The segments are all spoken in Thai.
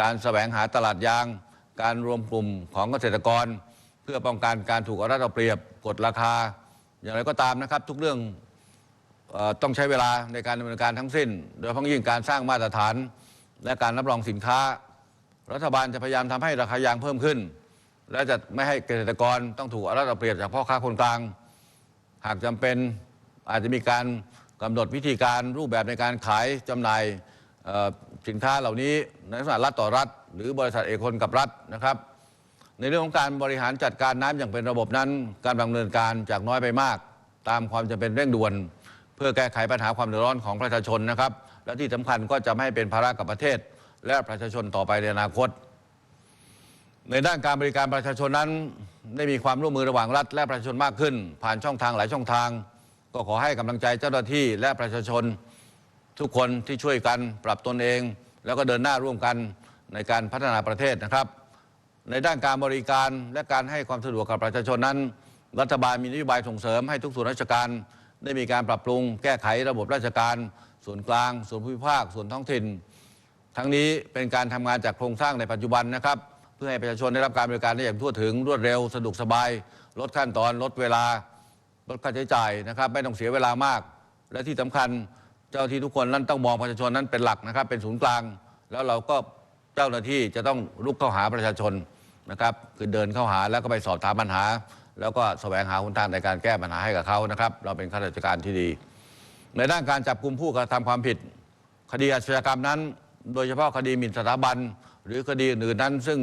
การแสวงหาตลาดยาง การรวมกลุ่มของเกษตรกร เพื่อป้องกันการถูกรัดเอาเปรียบกดราคา อย่างไรก็ตามนะครับ ทุกเรื่องออต้องใช้เวลาในการดำเนินการทั้งสิ้น โดยเฉพาะยิ่งการสร้างมาตรฐาน และการรับรองสินค้า รัฐบาลจะพยายามทำให้ราคายางเพิ่มขึ้น และจะไม่ให้เกษตรกรต้องถูกรัดเอาเปรียบจากพ่อค้าคนกลาง หากจำเป็นอาจจะมีการกำหนดวิธีการรูปแบบในการขายจำหน่าย สินค้าเหล่านี้ในลักษณะรัฐต่อรัฐ หรือบริษัทเอกชนกับรัฐนะครับ ในเรื่องของการบริหารจัดการน้ำอย่างเป็นระบบนั้น การดำเนินการจากน้อยไปมาก ตามความจำเป็นเร่งด่วน เพื่อแก้ไขปัญหาความเดือดร้อนของประชาชนนะครับ และที่สำคัญก็จะไม่ให้เป็นภาระกับประเทศ และประชาชนต่อไปในอนาคต ในด้านการบริการประชาชนนั้น ได้มีความร่วมมือระหว่างรัฐ และประชาชนมากขึ้น ผ่านช่องทางหลายช่องทาง ก็ขอให้กำลังใจเจ้าหน้าที่และประชาชน ทุกคนที่ช่วยกันปรับตนเอง แล้วก็เดินหน้าร่วมกันในการพัฒนาประเทศนะครับ ในด้านการบริการและการให้ความสะดวกกับประชาชนนั้น รัฐบาลมีนโยบายส่งเสริมให้ทุกส่วนราชการ ได้มีการปรับปรุง แก้ไขระบบราชการ ส่วนกลาง ส่วนภูมิภาค ส่วนท้องถิ่น ทั้งนี้เป็นการทำงานจากโครงสร้างในปัจจุบันนะครับ เพื่อให้ประชาชนได้รับการบริการได้อย่างทั่วถึงรวดเร็วสะดวกสบาย ลดขั้นตอนลดเวลาลดค่าใช้จ่ายนะครับ ไม่ต้องเสียเวลามาก และที่สำคัญ เจ้าที่ทุกคนนั้นต้องมองประชาชนนั้นเป็นหลักนะครับ เป็นศูนย์กลาง แล้วเราก็เจ้าหน้าที่จะต้องลุกเข้าหาประชาชนนะครับ คือเดินเข้าหาแล้วก็ไปสอบถามปัญหา แล้วก็แสวงหาหนทางในการแก้ปัญหาให้กับเขานะครับ เราเป็นข้าราชการที่ดี ในด้านการจับกลุ่มผู้กระทำความผิด คดีอาชญากรรมนั้น โดยเฉพาะคดีหมิ่นสถาบัน หรือคดีอื่นนั้น ซึ่ง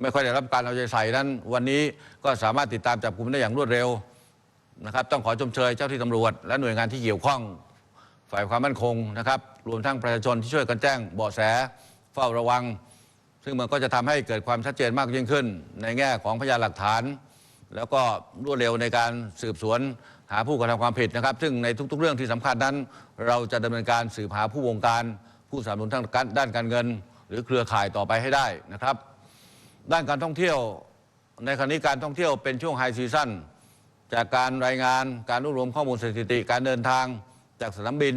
ไม่ค่อยได้รับการเอาใจใส่นั้น วันนี้ก็สามารถติดตามจับกลุ่มได้อย่างรวดเร็วนะครับ ต้องขอชมเชยเจ้าที่ตำรวจ และหน่วยงานที่เกี่ยวข้อง ฝ่ายความมั่นคงนะครับ รวมทั้งประชาชนที่ช่วยกันแจ้งเบาะแสเฝ้าระวัง ซึ่งมันก็จะทำให้เกิดความชัดเจนมากยิ่งขึ้น ในแง่ของพยานหลักฐาน แล้วก็รวดเร็วในการสืบสวนหาผู้กระทำความผิดนะครับ ซึ่งในทุก ๆ เรื่องที่สำคัญนั้น เราจะดำเนินการสืบหาผู้วงการ ผู้สนับสนุนทางด้านการเงิน หรือเครือข่ายต่อไปให้ได้นะครับ ด้านการท่องเที่ยวในขณะนี้การท่องเที่ยวเป็นช่วงไฮซีซั่นจากการรายงานการรวบรวมข้อมูลสถิติการเดินทาง จากสนามบิน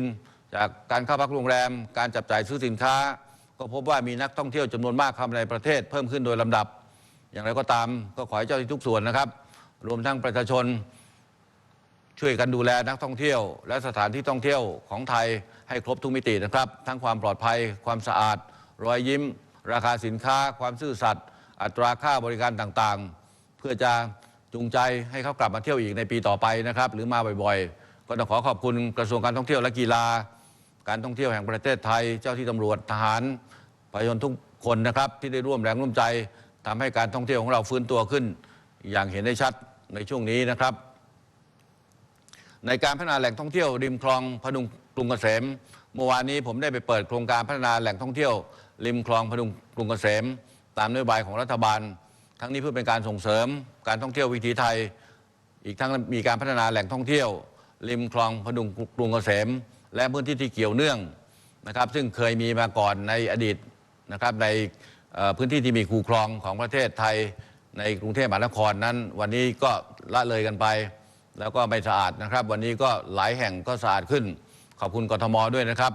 จากการเข้าพักโรงแรม การจับจ่ายซื้อสินค้า ก็พบว่ามีนักท่องเที่ยวจำนวนมากเข้ามาในประเทศเพิ่มขึ้นโดยลำดับ อย่างไรก็ตามก็ขอให้เจ้าหน้าที่ทุกส่วนนะครับ รวมทั้งประชาชน ช่วยกันดูแลนักท่องเที่ยว และสถานที่ท่องเที่ยวของไทยให้ครบทุกมิตินะครับ ทั้งความปลอดภัย ความสะอาด รอยยิ้ม ราคาสินค้า ความซื่อสัตย์อัตราค่าบริการต่างๆ เพื่อจะจูงใจให้เขากลับมาเที่ยวอีกในปีต่อไปนะครับ หรือมาบ่อยๆ ก็ต้องขอขอบคุณกระทรวงการท่องเที่ยวและกีฬา การท่องเที่ยวแห่งประเทศไทย เจ้าที่ตำรวจทหารประชาชนทุกคนนะครับที่ได้ร่วมแรงร่วมใจทำให้การท่องเที่ยวของเราฟื้นตัวขึ้น อย่างเห็นได้ชัดในช่วงนี้นะครับ ในการพัฒนาแหล่งท่องเที่ยวริมคลองพดุงกรุงเกษมเมื่อวานนี้ผมได้ไปเปิดโครงการพัฒนาแหล่งท่องเที่ยว ริมคลองพดุงกรุงเกษม ตามนโยบายของรัฐบาล ทั้งนี้เพื่อเป็นการส่งเสริม การท่องเที่ยววิถีไทย อีกทั้งมีการพัฒนาแหล่งท่องเที่ยว ริมคลองพดุงกรุงเกษม และพื้นที่ที่เกี่ยวเนื่องนะครับ ซึ่งเคยมีมาก่อนในอดีตนะครับในพื้นที่ที่มีคูคลองของประเทศไทยในกรุงเทพมหานครนั้น วันนี้ก็ละเลยกันไป แล้วก็ไม่สะอาดนะครับ วันนี้ก็หลายแห่งก็สะอาดขึ้น ขอบคุณกทมด้วยนะครับ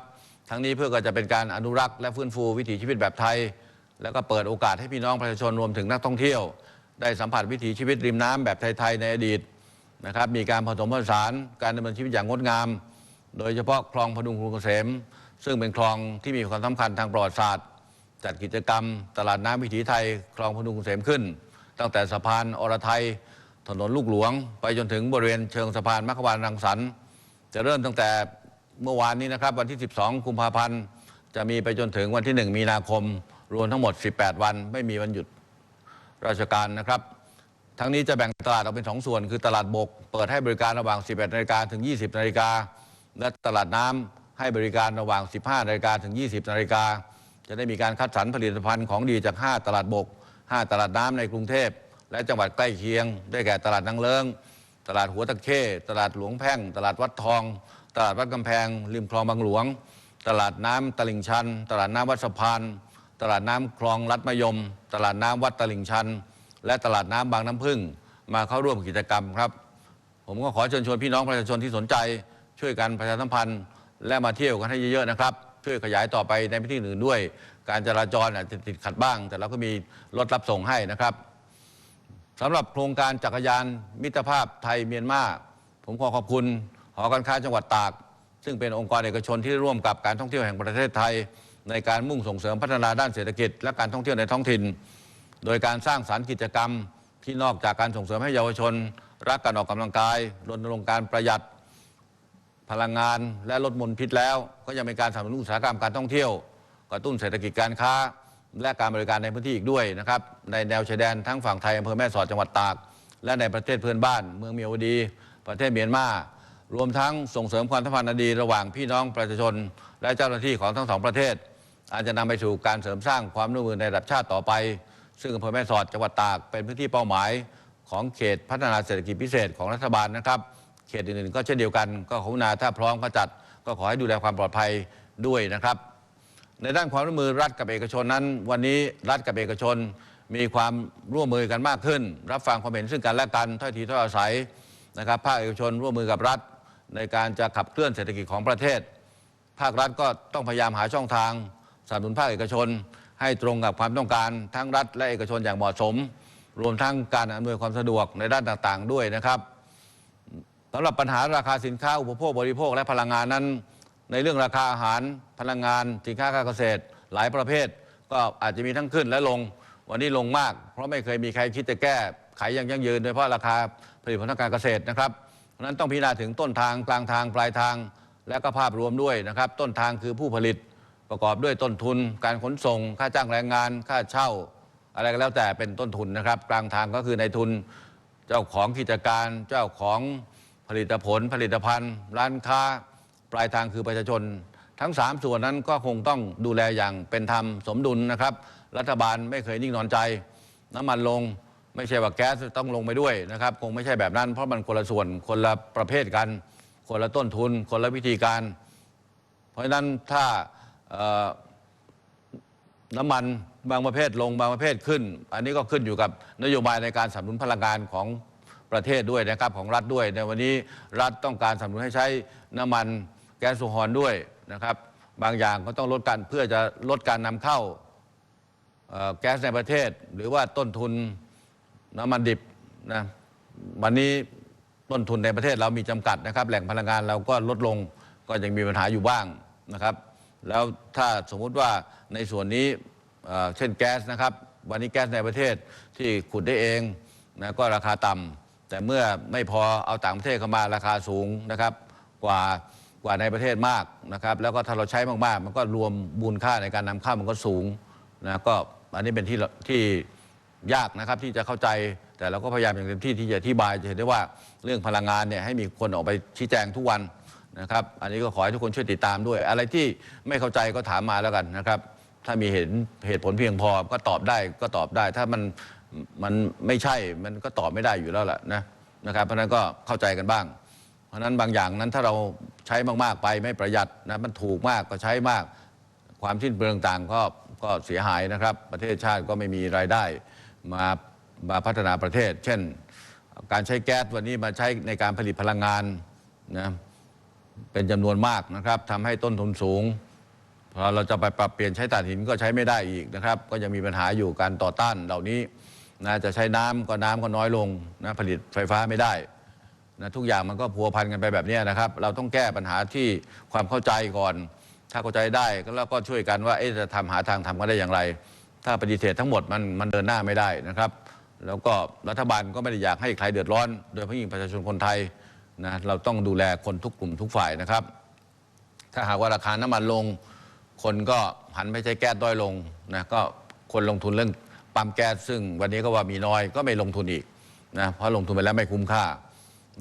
ทั้งนี้เพื่อก็จะเป็นการอนุรักษ์และฟื้นฟูวิถีชีวิตแบบไทย แล้วก็เปิดโอกาสให้พี่น้องประชาชนรวมถึงนักท่องเที่ยว ได้สัมผัสวิถีชีวิตริมน้ำแบบไทย ๆ ในอดีต นะครับมีการผสมผสานการดำเนินชีวิตอย่างงดงาม โดยเฉพาะคลองพดุงกรุงเกษม ซึ่งเป็นคลองที่มีความสำคัญทางประวัติศาสตร์ จัดกิจกรรม ตลาดน้ำวิถีไทย คลองพดุงเกษมขึ้น ตั้งแต่สะพานอรไทย ถนนลูกหลวง ไปจนถึงบริเวณเชิงสะพานมัคควานรังสรรค์จะเริ่มตั้งแต่เมื่อวานนี้นะครับวันที่ 12 กุมภาพันธ์จะมีไปจนถึงวันที่ 1 มีนาคม รวมทั้งหมด 18 วัน ไม่มีวันหยุดราชการนะครับ ทั้งนี้จะแบ่งตลาดออกเป็น 2 ส่วน คือตลาดบก เปิดให้บริการระหว่าง 11นาฬิกาถึง 20นาฬิกาและตลาดน้ำให้บริการระหว่าง 15นาฬิกาถึง 20นาฬิกาจะได้มีการคัดสรรผลิตภัณฑ์ของดีจาก 5 ตลาดบก 5 ตลาดน้ำในกรุงเทพ และจังหวัดใกล้เคียง ได้แก่ตลาดนางเลิง ตลาดหัวตะเข้ตลาดหลวงแพ่ง ตลาดวัดทอง ตลาดวัดกำแพง ริมคลองบางหลวง ตลาดน้ำตลิ่งชัน ตลาดน้ำวัดสะพาน ตลาดน้ำคลองลัดมะยม ตลาดน้ำวัดตลิ่งชัน และตลาดน้ำบางน้ำพึ่ง มาเข้าร่วมกิจกรรมครับ ผมก็ขอเชิญชวนพี่น้องประชาชนที่สนใจ ช่วยกันประชาสัมพันธ์ และมาเที่ยวกันให้เยอะๆนะครับ ช่วยขยายต่อไปในพื้นที่อื่นด้วย การจราจรอาจจะติดขัดบ้าง แต่เราก็มีรถรับส่งให้นะครับสำหรับโครงการจักรยานมิตรภาพไทยเมียนมาผมขอขอบคุณหอการค้าจังหวัดตาก ซึ่งเป็นองค์กรเอกชนที่ร่วมกับการท่องเที่ยวแห่งประเทศไทย ในการมุ่งส่งเสริมพัฒนาด้านเศรษฐกิจ และการท่องเที่ยวในท้องถิ่น โดยการสร้างสารรค์กิจกรรมที่นอกจากการส่งเสริมให้เยาวชน รักการออกกำลังกายรณรงค์การประหยัดพลังงานและลดมลพิษแล้ว ก็ยังเป็นการสนับสนุนอุตสาหกรรมการท่องเที่ยวกระตุ้นเศรษฐกิจการค้า และการบริการในพื้นที่อีกด้วยนะครับในแนวชายแดนทั้งฝั่งไทยอำเภอแม่สอดจังหวัดตาก และในประเทศเพื่อนบ้าน เมืองเมียวดี ประเทศเมียนมารวมทั้งส่งเสริมความสัมพันธ์อดีระหว่างพี่น้องประชาชน และเจ้าหน้าที่ของทั้งสองประเทศ อาจจะนำไปสู่การเสริมสร้างความร่วมมือในระดับชาติต่อไป ซึ่งอำเภอแม่สอดจังหวัดตากเป็นพื้นที่เป้าหมายของเขตพัฒนาเศรษฐกิจพิเศษของรัฐบาลนะครับ เขตอื่นๆก็เช่นเดียวกัน ก็ขอนาถ้าพร้อมก็จัด ก็ขอให้ดูแลความปลอดภัยด้วยนะครับ ในด้านความร่วมมือรัฐกับเอกชนนั้น วันนี้รัฐกับเอกชน มีความร่วมมือกันมากขึ้น รับฟังความเห็นซึ่งกันและกันถ้อยทีถ้อยอาศัยนะครับภาคเอกชนร่วมมือกับรัฐ ในการจะขับเคลื่อนเศรษฐกิจของประเทศ ภาครัฐก็ต้องพยายามหาช่องทางสนับสนุนภาคเอกชน ให้ตรงกับความต้องการทั้งรัฐและเอกชนอย่างเหมาะสม รวมทั้งการอำนวยความสะดวกในด้านต่างๆ ด้วยนะครับสำหรับปัญหาราคาสินค้าอุปโภคบริโภคและพลังงานนั้น ในเรื่องราคาอาหารพลังงาน สินค้าการเกษตร หลายประเภท ก็อาจจะมีทั้งขึ้นและลง วันนี้ลงมาก เพราะไม่เคยมีใครคิดจะแก้ไขอย่างยั่งยืนโดยเฉพาะราคาผลิตผลทางการเกษตรนะครับเพราะฉะนั้นต้องพิจารณาถึงต้นทางกลางทางปลายทาง และก็ภาพรวมด้วยนะครับ ต้นทางคือผู้ผลิต ประกอบด้วยต้นทุน การขนส่ง ค่าจ้างแรงงาน ค่าเช่า อะไรก็แล้วแต่เป็นต้นทุนนะครับ กลางทางก็คือในทุนเจ้าของกิจการ เจ้าของผลิตผล ผลิตภัณฑ์ ร้านค้า ปลายทางคือประชาชน ทั้ง 3 ส่วนนั้นก็คงต้องดูแลอย่างเป็นธรรมสมดุลนะครับ รัฐบาลไม่เคยนิ่งนอนใจ น้ำมันลงไม่ใช่ว่าแก๊สต้องลงไปด้วยนะครับ คงไม่ใช่แบบนั้น เพราะมันคนละส่วนคนละประเภทกัน คนละต้นทุน คนละวิธีการ เพราะฉะนั้นถ้า น้ำมันบางประเภทลงบางประเภทขึ้น อันนี้ก็ขึ้นอยู่กับนโยบายในการสนับสนุนพลังงานของประเทศด้วยนะครับของรัฐด้วย ในวันนี้รัฐต้องการสนับสนุนให้ใช้น้ำมันแก๊สโซฮอลด้วยนะครับ บางอย่างก็ต้องลดการเพื่อจะลดการนำเข้าแก๊สในประเทศ หรือว่าต้นทุนน้ำมันดิบนะวันนี้ต้นทุนในประเทศเรามีจำกัดนะครับ แหล่งพลังงานเราก็ลดลงก็ยังมีปัญหาอยู่บ้างนะครับ แล้วถ้าสมมุติว่าในส่วนนี้เช่นแก๊สนะครับ วันนี้แก๊สในประเทศที่ขุดได้เองนะก็ราคาต่ำแต่เมื่อไม่พอเอาต่างประเทศเข้ามาราคาสูงนะครับกว่ากว่าในประเทศมากนะครับ แล้วก็ถ้าเราใช้มากๆ มันก็รวมมูลค่าในการนำเข้ามันก็สูงนะก็อันนี้เป็นที่ที่ยากนะครับที่จะเข้าใจแต่เราก็พยายามอย่างเต็มที่ที่จะอธิบายจะเห็นได้ว่าเรื่องพลังงานเนี่ยให้มีคนออกไปชี้แจงทุกวัน นะครับ อันนี้ก็ขอให้ทุกคนช่วยติดตามด้วย อะไรที่ไม่เข้าใจก็ถามมาแล้วกันนะครับ ถ้ามีเห็นเหตุผลเพียงพอก็ตอบได้ก็ตอบได้ ถ้ามันมันไม่ใช่มันก็ตอบไม่ได้อยู่แล้วแหละนะนะครับ เพราะนั้นก็เข้าใจกันบ้าง เพราะฉะนั้นบางอย่างนั้นถ้าเราใช้มากๆไปไม่ประหยัดนะมันถูกมากก็ใช้มาก ความสิ้นเปลืองต่างก็ก็เสียหายนะครับ ประเทศชาติก็ไม่มีรายได้มามาพัฒนาประเทศ เช่น การใช้แก๊สวันนี้มาใช้ในการผลิตพลังงานนะ เป็นจำนวนมากนะครับทำให้ต้นทุนสูงพอเราจะไปปรับเปลี่ยนใช้ถ่านหินก็ใช้ไม่ได้อีกนะครับ ก็ยังมีปัญหาอยู่การต่อต้านเหล่านี้นะจะใช้น้ำก็น้ำก็น้อยลงนะผลิตไฟฟ้าไม่ได้นะทุกอย่างมันก็พัวพันกันไปแบบนี้นะครับ เราต้องแก้ปัญหาที่ความเข้าใจก่อน ถ้าเข้าใจได้ก็แล้วก็ช่วยกันว่าจะทำหาทางทำกันได้อย่างไร ถ้าปฏิเสธทั้งหมดมันมันเดินหน้าไม่ได้นะครับ แล้วก็รัฐบาลก็ไม่ได้อยากให้ใครเดือดร้อน โดยเฉพาะยิ่งประชาชนคนไทย นะเราต้องดูแลคนทุกกลุ่มทุกฝ่ายนะครับ ถ้าหากว่าราคาน้ำมันลง คนก็หันไปใช้แก๊สด้อยลงนะก็คนลงทุนเรื่องปั๊มแก๊สซึ่งวันนี้ก็ว่ามีน้อยก็ไม่ลงทุนอีกนะเพราะลงทุนไปแล้วไม่คุ้มค่า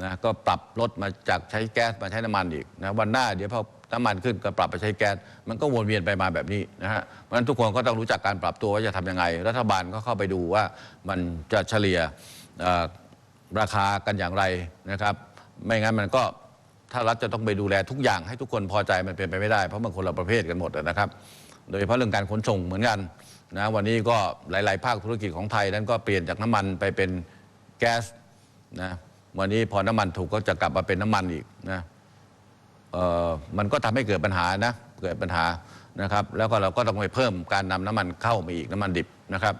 นะก็ปรับลดมาจากใช้แก๊สมาใช้น้ำมันอีกนะวันหน้าเดี๋ยวพอน้ำมันขึ้นก็ปรับไปใช้แก๊สมันก็วนเวียนไปมาแบบนี้นะฮะเพราะฉะนั้นทุกคนก็ต้องรู้จักการปรับตัวว่าจะทำยังไง รัฐบาลก็เข้าไปดูว่ามันจะเฉลี่ยราคากันอย่างไรนะครับ ไม่งั้นมันก็ถ้ารัฐจะต้องไปดูแลทุกอย่างให้ทุกคนพอใจมันเป็นไปไม่ได้ เพราะมันคนละประเภทกันหมดนะครับ โดยเฉพาะเรื่องการขนส่งเหมือนกันนะวันนี้ก็หลาย ๆ ภาคธุรกิจของไทยนั้นก็เปลี่ยนจากน้ำมันไปเป็นแก๊สนะวันนี้พอน้ำมันถูกก็จะกลับมาเป็นน้ำมันอีกนะเอ่อมันก็ทำให้เกิดปัญหานะเกิดปัญหานะครับ แล้วก็เราก็ต้องไปเพิ่มการนำน้ำมันเข้ามาอีกน้ำมันดิบนะครับ